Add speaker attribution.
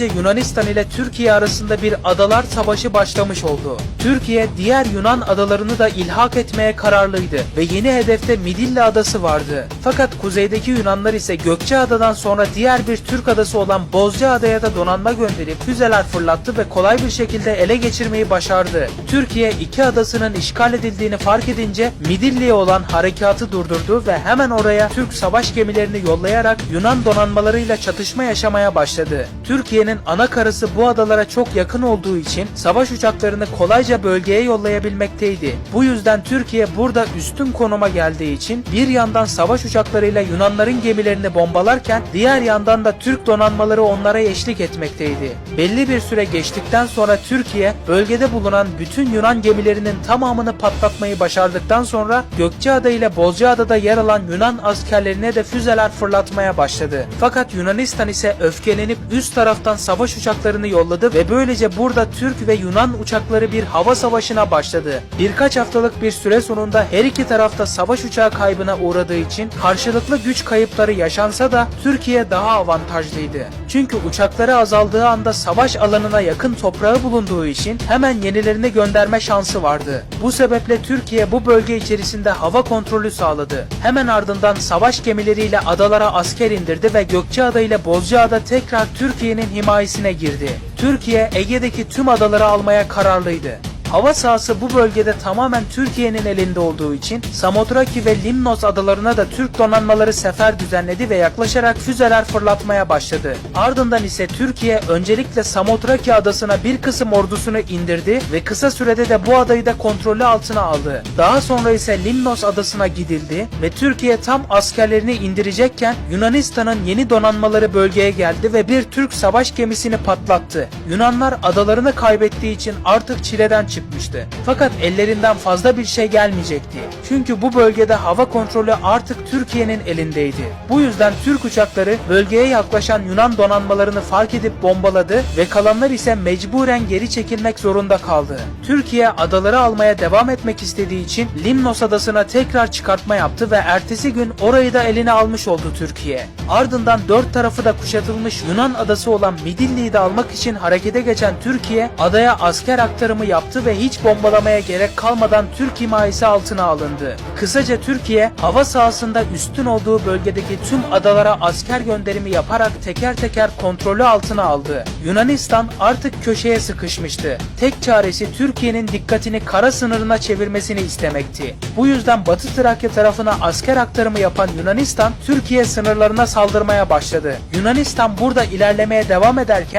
Speaker 1: Böylece Yunanistan ile Türkiye arasında bir adalar savaşı başlamış oldu. Türkiye diğer Yunan adalarını da ilhak etmeye kararlıydı ve yeni hedefte Midilli adası vardı. Fakat kuzeydeki Yunanlar ise Gökçeada'dan sonra diğer bir Türk adası olan Bozcaada'ya da donanma gönderip füzeler fırlattı ve kolay bir şekilde ele geçirmeyi başardı. Türkiye iki adasının işgal edildiğini fark edince Midilli'ye olan harekatı durdurdu ve hemen oraya Türk savaş gemilerini yollayarak Yunan donanmalarıyla çatışma yaşamaya başladı. Türkiye'nin ana karası bu adalara çok yakın olduğu için savaş uçaklarını kolayca bölgeye yollayabilmekteydi. Bu yüzden Türkiye burada üstün konuma geldiği için bir yandan savaş uçaklarıyla Yunanların gemilerini bombalarken diğer yandan da Türk donanmaları onlara eşlik etmekteydi. Belli bir süre geçtikten sonra Türkiye bölgede bulunan bütün Yunan gemilerinin tamamını patlatmayı başardıktan sonra Gökçeada ile Bozcaada'da yer alan Yunan askerlerine de füzeler fırlatmaya başladı. Fakat Yunanistan ise öfkelenip üst taraftan savaş uçaklarını yolladı ve böylece burada Türk ve Yunan uçakları bir hava savaşına başladı. Birkaç haftalık bir süre sonunda her iki tarafta savaş uçağı kaybına uğradığı için karşılıklı güç kayıpları yaşansa da Türkiye daha avantajlıydı. Çünkü uçakları azaldığı anda savaş alanına yakın toprağı bulunduğu için hemen yenilerini gönderme şansı vardı. Bu sebeple Türkiye bu bölge içerisinde hava kontrolü sağladı. Hemen ardından savaş gemileriyle adalara asker indirdi ve Gökçeada ile Bozcaada tekrar Türkiye'nin himayesine girdi. Türkiye Ege'deki tüm adaları almaya kararlıydı. Hava sahası bu bölgede tamamen Türkiye'nin elinde olduğu için Samothraki ve Limnos adalarına da Türk donanmaları sefer düzenledi ve yaklaşarak füzeler fırlatmaya başladı. Ardından ise Türkiye öncelikle Samothraki adasına bir kısım ordusunu indirdi ve kısa sürede de bu adayı da kontrolü altına aldı. Daha sonra ise Limnos adasına gidildi ve Türkiye tam askerlerini indirecekken Yunanistan'ın yeni donanmaları bölgeye geldi ve bir Türk savaş gemisini patlattı. Yunanlar adalarını kaybettiği için artık çileden çıkmıştı. Fakat ellerinden fazla bir şey gelmeyecekti. Çünkü bu bölgede hava kontrolü artık Türkiye'nin elindeydi. Bu yüzden Türk uçakları bölgeye yaklaşan Yunan donanmalarını fark edip bombaladı ve kalanlar ise mecburen geri çekilmek zorunda kaldı. Türkiye adaları almaya devam etmek istediği için Limnos adasına tekrar çıkartma yaptı ve ertesi gün orayı da eline almış oldu Türkiye. Ardından dört tarafı da kuşatılmış Yunan adası olan Midilli'yi de almak için harekete geçen Türkiye adaya asker aktarımı yaptı ve hiç bombalamaya gerek kalmadan Türk himayesi altına alındı. Kısaca Türkiye hava sahasında üstün olduğu bölgedeki tüm adalara asker gönderimi yaparak teker teker kontrolü altına aldı. Yunanistan artık köşeye sıkışmıştı. Tek çaresi Türkiye'nin dikkatini kara sınırına çevirmesini istemekti. Bu yüzden Batı Trakya tarafına asker aktarımı yapan Yunanistan Türkiye sınırlarına saldırmaya başladı. Yunanistan burada ilerlemeye devam ederken